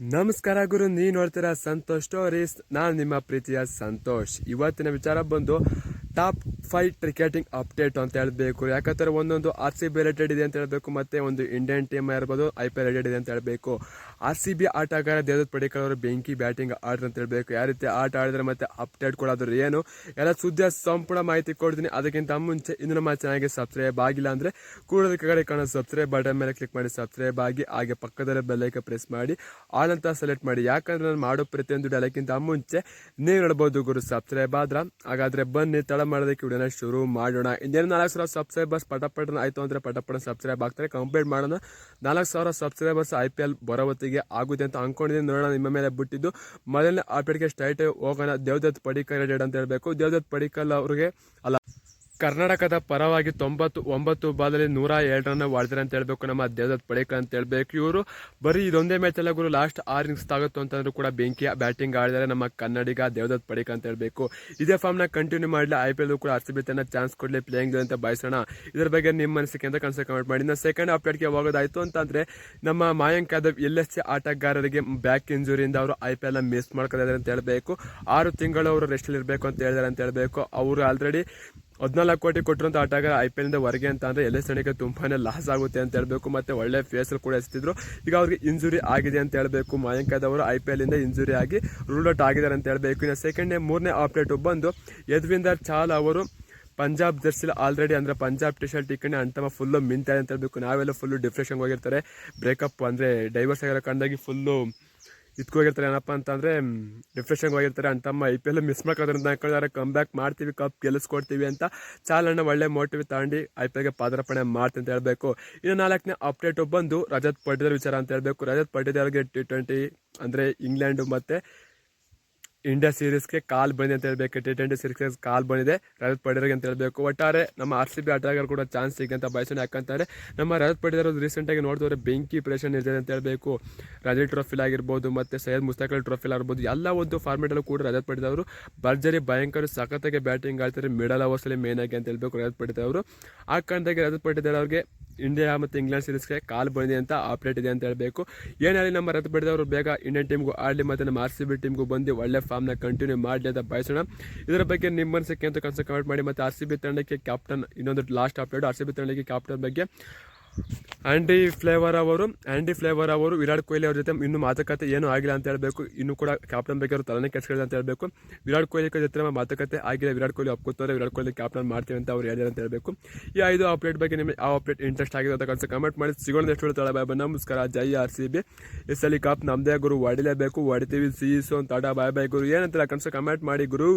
ನಮಸ್ಕಾರ ಗುರು ನೀ ನೋಡ್ತೀರಾ ಸಂತೋಷ್ ಸ್ಟೋರೀಸ್ ನಾನು ನಿಮ್ಮ ಪ್ರೀತಿಯ ಸಂತೋಷ್. ಇವತ್ತಿನ ವಿಚಾರ ಬಂದು ಟಾಪ್ ಫೈವ್ ಕ್ರಿಕೆಟಿಂಗ್ ಅಪ್ಡೇಟ್ ಅಂತ ಹೇಳಬೇಕು. ಯಾಕಂದ್ರೆ ಒಂದೊಂದು ಆರ್ ಸಿ ಬಿ ರಿಲೇಟೆಡ್ ಇದೆ ಅಂತ ಹೇಳಬೇಕು, ಮತ್ತೆ ಒಂದು ಇಂಡಿಯನ್ ಟೀಮ್ ಇರ್ಬೋದು ಐ ಪಿ ಎಲ್ ರಿಲೇಟೆಡ್ ಇದೆ ಅಂತ ಹೇಳಬೇಕು. ಆರ್ ಸಿ ಬಿ ಆಟಗಾರ ದೇವದತ್ ಪಡಿಕರ್ ಅವರು ಬೆಂಕಿ ಬ್ಯಾಟಿಂಗ್ ಆಡ್ರು ಅಂತ ಹೇಳಬೇಕು. ಯಾವ ರೀತಿ ಆಟ ಆಡಿದ್ರೆ ಮತ್ತೆ ಅಪ್ಡೇಟ್ ಕೊಡೋದ್ರ ಏನು? ಎಲ್ಲ ಸುದ್ದಿಯ ಸಂಪೂರ್ಣ ಮಾಹಿತಿ ಕೊಡ್ತೀನಿ. ಅದಕ್ಕಿಂತ ಮುಂಚೆ ಇನ್ನು ನಮ್ಮ ಚೆನ್ನಾಗಿ ಸಬ್ಸ್ಕ್ರೈಬ್ ಆಗಿಲ್ಲ ಅಂದ್ರೆ ಕೂಡದ ಕಡೆ ಕಾಣೋ ಸಬ್ಸ್ಕ್ರೈಬ್ ಬಟನ್ ಮೇಲೆ ಕ್ಲಿಕ್ ಮಾಡಿ. ಸಬ್ಸ್ಕ್ರೈಬ್ ಆಗಿ ಹಾಗೆ ಪಕ್ಕದಲ್ಲಿ ಬೆಲ್ಲೈಕ ಪ್ರೆಸ್ ಮಾಡಿ. ಆಲ್ ಅಂತ ಸೆಲೆಕ್ಟ್ ಮಾಡಿ. ಯಾಕಂದ್ರೆ ನಾನು ಮಾಡೋ ಪ್ರತಿಯೊಂದು ಡಲಕ್ಕಿಂತ ಮುಂಚೆ ನೀವು ನೋಡ್ಬೋದು ಗುರು ಸಬ್ಸ್ಕ್ರೈಬ್ ಆದ್ರ ಹಾಗಾದ್ರೆ ಬನ್ನಿ, ತಡ ಮಾಡೋದಕ್ಕೆ ವಿಡಿಯೋನ ಶುರು ಮಾಡೋಣ. ಇನ್ನೇನು ನಾಲ್ಕು ಸಾವಿರ ಸಬ್ಸ್ಕ್ರೈಬರ್ಸ್ ಪಟಪಟನ ಆಯಿತು ಅಂದ್ರೆ ಪಟಪಟ ಸಬ್ಸ್ಕ್ರೈಬ್ ಆಗ್ತಾರೆ. ಕಂಪ್ಲೀಟ್ ಮಾಡೋಣ. ನಾಲ್ಕು ಸಾವಿರ ಸಬ್ಸ್ಕ್ರೈಬರ್ಸ್ ಐ ಪಿ ಎಲ್ ಬರೋ ಹೊತ್ತಿಗೆ ಆಗುತ್ತೆ ಅಂತ ಅಂದ್ಕೊಂಡಿದ್ದೀನಿ ನೋಡೋಣ, ನಿಮ್ಮ ಮೇಲೆ ಬಿಟ್ಟಿದ್ದು. ಮೊದಲನೇ ಆಪೇಟ್ಗೆ ಸ್ಟ್ರೈಟ್ ಹೋಗೋಣ. ದೇವದತ್ ಪಡಿಕಲ್ ರೆಡ್ ಅಂತ ಹೇಳಬೇಕು. ದೇವದತ್ ಪಡಿಕಲ್ ಅವ್ರಿಗೆ ಅಲ್ಲ ಕರ್ನಾಟಕದ ಪರವಾಗಿ ತೊಂಬತ್ತು ಒಂಬತ್ತು ಬಾಲಲ್ಲಿ ನೂರ ಎರಡು ರನ್ ಹೊಡೆದ್ರೆ ಅಂತ ಹೇಳ್ಬೇಕು ನಮ್ಮ ದೇವದತ್ ಪಡೇಕರ್ ಅಂತ ಹೇಳ್ಬೇಕು. ಇವರು ಬರೀ ಇದೊಂದೇ ಮ್ಯಾಚ್ ಅಲ್ಲ ಗುರು ಲಾಸ್ಟ್ ಆರು ಇನ್ನಿಂಗ್ಸ್ ತಾಗುತ್ತೋ ಅಂತಂದ್ರೂ ಕೂಡ ಬೆಂಕಿ ಬ್ಯಾಟಿಂಗ್ ಆಡಿದರೆ ನಮ್ಮ ಕನ್ನಡಿಗ ದೇವದತ್ ಪಡೇಕರ್ ಅಂತ ಹೇಳ್ಬೇಕು. ಇದೇ ಫಾರ್ಮ್ನ ಕಂಟಿನ್ಯೂ ಮಾಡಲಿ ಐ ಪಿ ಎಲ್ ಕೂಡ ಆರ್ ಚಾನ್ಸ್ ಕೊಡಲಿ ಪ್ಲೇಯಿಂಗ್ ಅಂತ ಬಯಸೋಣ ಇದ್ರ ಬಗ್ಗೆ ನಿಮ್ಮ ಮನಸ್ಸಿಗೆ ಅಂತ ಕನ್ಸ ಕಮೆಂಟ್ ಮಾಡಿ. ಇನ್ನು ಸೆಕೆಂಡ್ ಅಪ್ಡೇಟ್ಗೆ ಹೋಗೋದಾಯ್ತು ಅಂತಂದರೆ ನಮ್ಮ Mayank Yadav L S C ಆಟಗಾರರಿಗೆ ಬ್ಯಾಕ್ ಇಂಜುರಿಯಿಂದ ಅವರು ಐ ಪಿ ಎಲ್ ಮಿಸ್ ಮಾಡ್ಕೊಂಡಿದ್ದಾರೆ ಅಂತ ಹೇಳಬೇಕು. ಆರು ತಿಂಗಳು ಅವರು ರೆಸ್ಟ್ ಇರಬೇಕು ಅಂತ ಹೇಳಿದಾರೆ ಅಂತ ಹೇಳಬೇಕು. ಅವರು ಆಲ್ರೆಡಿ ಹದಿನಾಲ್ಕು ಕೋಟಿ ಕೊಟ್ಟಿರುವಂಥ ಆಟಗಾರ ಐ ಪಿ ಎಲ್ನಿಂದ ಹೊರಗೆ ಅಂತ ಅಂದರೆ ಎಲ್ ಎಸ್ ತುಂಬಾನೇ ಲಾಸ್ ಆಗುತ್ತೆ ಅಂತ ಹೇಳಬೇಕು. ಮತ್ತೆ ಒಳ್ಳೆ ಫೇಸಲ್ಲಿ ಕೂಡ ಎಸ್ತಿದ್ರು. ಈಗ ಅವ್ರಿಗೆ ಇಂಜುರಿ ಆಗಿದೆ ಅಂತ ಹೇಳಬೇಕು. ಮಾಯಂಕಾದವರು ಐ ಪಿ ಎಲ್ಲಿಂದ ಇಂಜುರಿ ಆಗಿ ರೂಲ್ ಔಟ್ ಆಗಿದ್ದಾರೆ ಅಂತ ಹೇಳಬೇಕು. ಇನ್ನು ಸೆಕೆಂಡ್ನೇ ಮೂರನೇ ಅಪ್ಡೇಟ್ ಬಂದು ಯದ್ವಿಂದರ್ ಚಾಲ್ ಅವರು ಪಂಜಾಬ್ ಜರ್ಸಿಲ್ ಆಲ್ರೆಡಿ ಅಂದರೆ ಪಂಜಾಬ್ ಟಿ ಶರ್ಟ್ ಇಕ್ಕಣೆ ಅಂತಮ್ಮ ಫುಲ್ಲು ಮಿಂತಾರೆ ಅಂತ ಹೇಳಬೇಕು. ನಾವೆಲ್ಲ ಫುಲ್ಲು ಡಿಪ್ರೆಷನ್ಗೆ ಹೋಗಿರ್ತಾರೆ. ಬ್ರೇಕಪ್ ಅಂದರೆ ಡೈವರ್ಸ್ ಆಗಿರೋ ಕಂಡಾಗಿ ಫುಲ್ಲು ಇದ್ಕೋಗಿರ್ತಾರೆ ಏನಪ್ಪ ಅಂತಂದರೆ ಆಗಿರ್ತಾರೆ ಹೋಗಿರ್ತಾರೆ ಅಂತಮ್ಮ ಐ ಪಿ ಎಲ್ ಮಿಸ್ ಮಾಡ್ಕೋದ್ರಿಂದ ಕಮ್ ಬ್ಯಾಕ್ ಮಾಡ್ತೀವಿ ಕಪ್ ಗೆಲ್ಲಿಸ್ಕೊಡ್ತೀವಿ ಅಂತ ಚಾಲಣ್ಣ ಒಳ್ಳೆ ಮೋಟಿವ್ ತಗೊಂಡು ಐ ಪಿ ಎಲ್ಗೆ ಪಾದಾರ್ಪಣೆ ಮಾಡ್ತೀನಿ ಅಂತ ಹೇಳಬೇಕು. ಇನ್ನು ನಾಲ್ಕನೇ ಅಪ್ಡೇಟು ಬಂದು ರಜತ್ ಪಟಿದಾರ್ ವಿಚಾರ ಅಂತ ಹೇಳಬೇಕು. ರಜತ್ ಪಟಿದಾರ್ಗೆ ಟಿ ಟ್ವೆಂಟಿ ಅಂದರೆ ಇಂಗ್ಲೆಂಡು ಮತ್ತು ಇಂಡಿಯಾ ಸೀರೀಸ್ಗೆ ಕಾಲ್ ಬಂದಿದೆ ಅಂತ ಹೇಳಬೇಕು. ಟಿ ಟ್ವೆಂಟಿ ಸೀರೀಸ್ಗೆ ಕಾಲ್ ಬಂದಿದೆ. ರಜತ್ ಪಡಿದರ್ಗೆ ಅಂತ ಹೇಳಬೇಕು. ಒಟ್ಟಾರೆ ನಮ್ಮ ಆರ್ ಸಿ ಬಿ ಆಟಗಾರರು ಕೂಡ ಚಾನ್ಸ್ ಸಿಗುತ್ತೆ ಅಂತ ಬಯಸೋಣ. ಯಾಕಂತಾರೆ ನಮ್ಮ ರಜತ್ ರೀಸೆಂಟ್ ರೀಸೆಂಟಾಗಿ ನೋಡಿದ್ರೆ ಬೆಂಕಿ ಪ್ರೇಷನ್ ಇದೆ ಅಂತ ಹೇಳಬೇಕು. ರಜತ್ ಟ್ರೋಫಿ ಆಗಿರ್ಬೋದು ಮತ್ತು ಸೈಯದ್ ಮುಸ್ತಾಕಲ್ ಟ್ರೋಫಿ ಆಗಿರ್ಬೋದು, ಎಲ್ಲ ಒಂದು ಫಾರ್ಮೆಟಲ್ಲೂ ಕೂಡ ರಜತ್ ಪಡೆದವರು ಭರ್ಜರಿ ಭಯಂಕರ ಸಖತ್ತಾಗಿ ಬ್ಯಾಟಿಂಗ್ ಆಡ್ತಾರೆ ಮಿಡಲ್ ಓವರ್ಸಲ್ಲಿ ಮೇನ್ ಆಗಿ ಅಂತ ಹೇಳ್ಬೇಕು ರಜತ್ ಪಡಿದವರು ಆ ಕಾರಣದಾಗಿ ರಜತ್ ಪಡೀರ್ ಅವ್ರಿಗೆ ಇಂಡಿಯಾ ಮತ್ತು ಇಂಗ್ಲೆಂಡ್ ಸೀರೀಸ್ಗೆ ಕಾಲು ಬಂದಿದೆ ಅಂತ ಅಪ್ಡೇಟ್ ಇದೆ ಅಂತ ಹೇಳಬೇಕು. ಏನಾಗಲಿ ನಮ್ಮ ರಥ ಬಿಡಿದವರು ಬೇಗ ಇಂಡಿಯನ್ ಟೀಮ್ಗೂ ಆಡಲಿ ಮತ್ತು ನಮ್ಮ ಆರ್ ಸಿ ಬಿ ಟೀಮ್ಗೂ ಬಂದು ಒಳ್ಳೆ ಫಾರ್ಮ್ನ ಕಂಟಿನ್ಯೂ ಮಾಡಲಿ ಅಂತ ಬಯಸೋಣ. ಇದರ ಬಗ್ಗೆ ನಿಮ್ಮ ಮನಸ್ಸಕ್ಕೆ ಅಂತ ಕನ್ಸ ಕಮೆಂಟ್ ಮಾಡಿ ಮತ್ತು ಆರ್ ಸಿ ಬಿ ತಂಡಕ್ಕೆ ಕ್ಯಾಪ್ಟನ್ ಇನ್ನೊಂದು last update R C B ತಂಡಕ್ಕೆ ಕ್ಯಾಪ್ಟನ್ ಬಗ್ಗೆ. ಆ್ಯಂಡಿ ಫ್ಲೇವರ್ ಅವರು ಆ್ಯಂಡಿ ಫ್ಲೇವರ್ ಅವರು ವಿರಾಟ್ ಕೊಹ್ಲಿ ಅವ್ರ ಜೊತೆ ಇನ್ನೂ ಮಾತುಕತೆ ಏನೂ ಆಗಿಲ್ಲ ಅಂತ ಹೇಳಬೇಕು. ಇನ್ನೂ ಕೂಡ ಕ್ಯಾಪ್ಟನ್ ಬಗ್ಗೆ ಅವರು ತಲೆನೇ ಕೆಡ್ಸ್ಕೊಳ್ಳಿ ಅಂತ ಹೇಳಬೇಕು. ವಿರಾಟ್ ಕೊಹ್ಲಿ ಜೊತೆ ಮಾತುಕತೆ ಆಗಿಲ್ಲ ವಿರಾಟ್ ಕೊಹ್ಲಿ ಒಪ್ಕೋತಾರೆ. ವಿರಾಟ್ ಕೊಹ್ಲಿ ಕ್ಯಾಪ್ಟನ್ ಮಾಡ್ತೀವಿ ಅಂತ ಅವ್ರು ಹೇಳಿದ್ರು ಅಂತ ಹೇಳಬೇಕು. ಈ ಐದು ಅಪ್ಡೇಟ್ ಬಗ್ಗೆ ನಿಮಗೆ ಆ ಅಪ್ಡೇಟ್ ಇಂಟ್ರೆಸ್ಟ್ ಆಗಿದೆ ಅಂತ ಕಳಿಸಿ ಕಮೆಂಟ್ ಮಾಡಿ. ಸಿಗೋಣ ಎಷ್ಟು ತಡ ಬಾಯ್ ಬಾಯ್ ನಮಸ್ಕಾರ. Jai R C B. S ಅಲ್ಲಿ ಕಾಪ್ ನಮ್ಮದೇ ಗುರು ಹೊಡಿಲೇಬೇಕು ಹೊಡಿತೀವಿ ಸೀಸು ಅಂತ ಬಾಯ್ ಬಾಯ್ ಗುರು. ಏನಂತಾರೆ ಕನಸು ಕಮೆಂಟ್ ಮಾಡಿ ಗುರು.